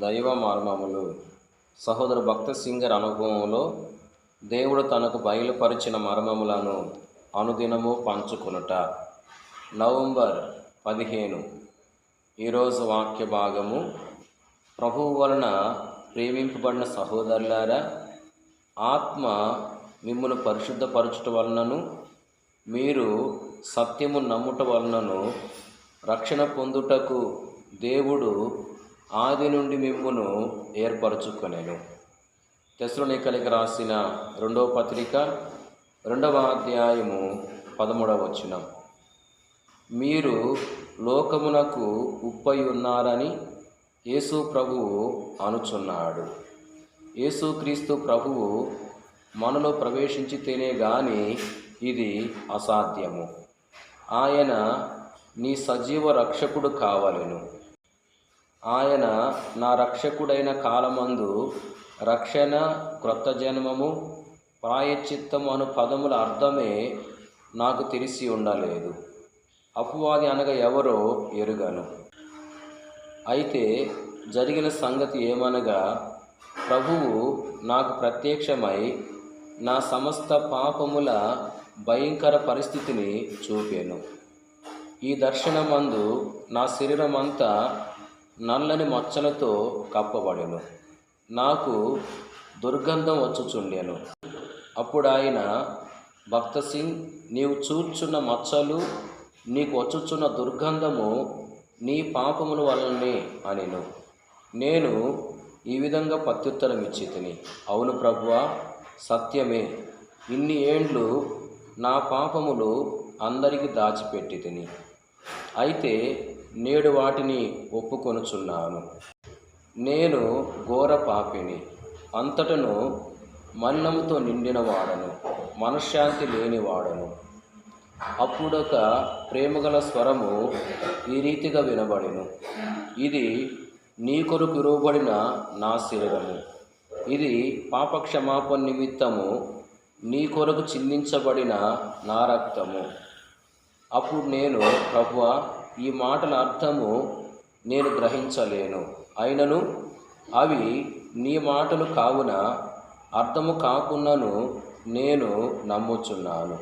దైవ మర్మములు. సహోదర భక్త సింగర్ అనుభవంలో దేవుడు తనకు బయలుపరిచిన మర్మములను అనుదినము పంచుకొనుట. నవంబర్ పదిహేను. ఈరోజు వాక్య భాగము. ప్రభువు వలన ప్రేమింపబడిన సహోదరులారా ఆత్మ మిమ్మల్ని పరిశుద్ధపరచుట వలనను మీరు సత్యము నమ్ముట వలనను రక్షణ పొందుటకు దేవుడు ఆది నుండి మిమ్మును ఏర్పరచుకొనెను. తెస్లోనికలికి రాసిన రెండవ పత్రిక రెండవ అధ్యాయము పదమూడవ వచనం. మీరు లోకమునకు ఉప్పై ఉన్నారని యేసు ప్రభువు అనుచున్నాడు. యేసుక్రీస్తు ప్రభువు మనలో ప్రవేశించితేనే గాని ఇది అసాధ్యము. ఆయన నీ సజీవ రక్షకుడు కావలను. ఆయన నా రక్షకుడైన కాలమందు రక్షణ క్రొత్త జన్మము ప్రాయశ్చిత్తము అను పదముల అర్థమే నాకు తెలిసి ఉండలేదు. అపవాది అనగా ఎవరో ఎరుగను. అయితే జరిగిన సంగతి ఏమనగా ప్రభువు నాకు ప్రత్యక్షమై నా సమస్త పాపముల భయంకర పరిస్థితిని చూపాను. ఈ దర్శనమందు నా శరీరమంతా నల్లని మచ్చలతో కప్పబడెను నాకు దుర్గంధం వచ్చుచుండెను. అప్పుడు ఆయన భక్త సింగ్ నీవు చూచున్న మచ్చలు నీకు వచ్చుచున్న దుర్గంధము నీ పాపముల వలనే అనిను. నేను ఈ విధంగా ప్రత్యుత్తరం ఇచ్చి తిని అవును ప్రభువా సత్యమే. ఇన్ని ఏండ్లు నా పాపములు అందరికి దాచిపెట్టి తిని అయితే నేడు వాటిని ఒప్పుకొనుచున్నాను. నేను ఘోర పాపిని. అంతటను మలినముతో నిండిన వాడను మనశ్శాంతి లేనివాడను. అప్పుడొక ప్రేమగల స్వరము ఈ రీతిగా వినబడిను. ఇది నీ కొరకు ఇరువబడిన నా శరీరము. ఇది పాపక్షమాపణ నిమిత్తము నీ కొరకు చిందించబడిన నా రక్తము. అప్పుడు నేను ప్రభువా ఈ మాటల అర్థము నేను గ్రహించలేను. అయినను అవి నీ మాటలు కావున అర్థము కాకున్నను నేను నమ్ముచున్నాను.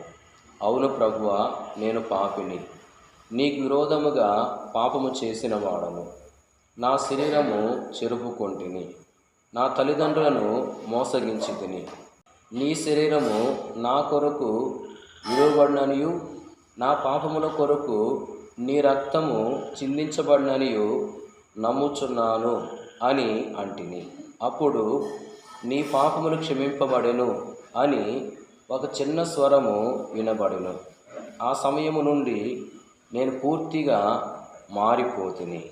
అవును ప్రభువ నేను పాపిని. నీకు విరోధముగా పాపము చేసిన వాడను నా శరీరము చెరుపుకొంటిని. నా తల్లిదండ్రులను మోసగించి తిని నీ శరీరము నా కొరకు విలువబడిననియు నా పాపముల కొరకు నీ రక్తము చిందించబడిననియు నమ్ముచున్నాను అని అంటిని. అప్పుడు నీ పాపములు క్షమింపబడెను అని ఒక చిన్న స్వరము వినబడెను. ఆ సమయము నుండి నేను పూర్తిగా మారిపోతిని.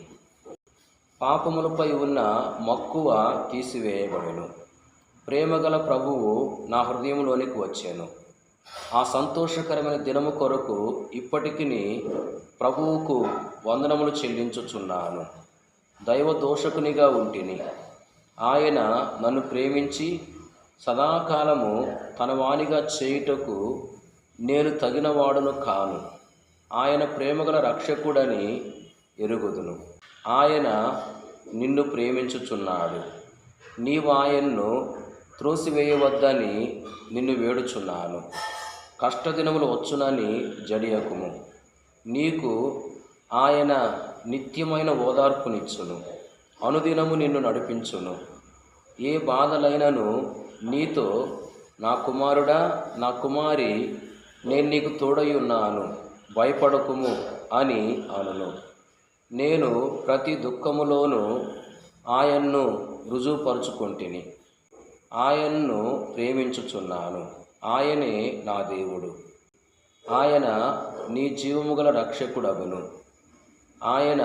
పాపములపై ఉన్న మక్కువ తీసివేయబడెను. ప్రేమగల ప్రభువు నా హృదయంలోనికి వచ్చాను. ఆ సంతోషకరమైన దినము కొరకు ఇప్పటికి ప్రభువుకు వందనములు చెల్లించుచున్నాను. దైవ దోషకునిగా ఉంటిని. ఆయన నన్ను ప్రేమించి సదాకాలము తన వానిగా చేయుటకు నేను తగినవాడును కాను. ఆయన ప్రేమగల రక్షకుడని ఎరుగుదును. ఆయన నిన్ను ప్రేమించుచున్నాడు. నీవు ఆయన్ను త్రోసివేయవద్దని నిన్ను వేడుచున్నాను. కష్టదినములు వచ్చునని జడియకుము. నీకు ఆయన నిత్యమైన ఓదార్పునిచ్చును. అనుదినము నిన్ను నడిపించును. ఏ బాధలైనను నీతో నా కుమారుడా నా కుమారి నేను నీకు తోడయున్నాను భయపడకుము అని అనును. నేను ప్రతి దుఃఖములోనూ ఆయన్ను రుజువుపరుచుకుంటుని. ఆయన్ను ప్రేమించుచున్నాను. ఆయనే నా దేవుడు. ఆయన నీ జీవము గల రక్షకుడగును. ఆయన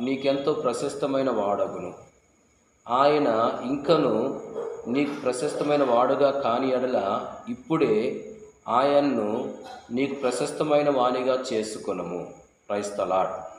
నీకెంతో ప్రశస్తమైన వాడగును. ఆయన ఇంకను నీకు ప్రశస్తమైన వాడుగా కాని ఎడల ఇప్పుడే ఆయన్ను నీకు ప్రశస్తమైన వాణిగా చేసుకొనము. క్రైస్తలాడ్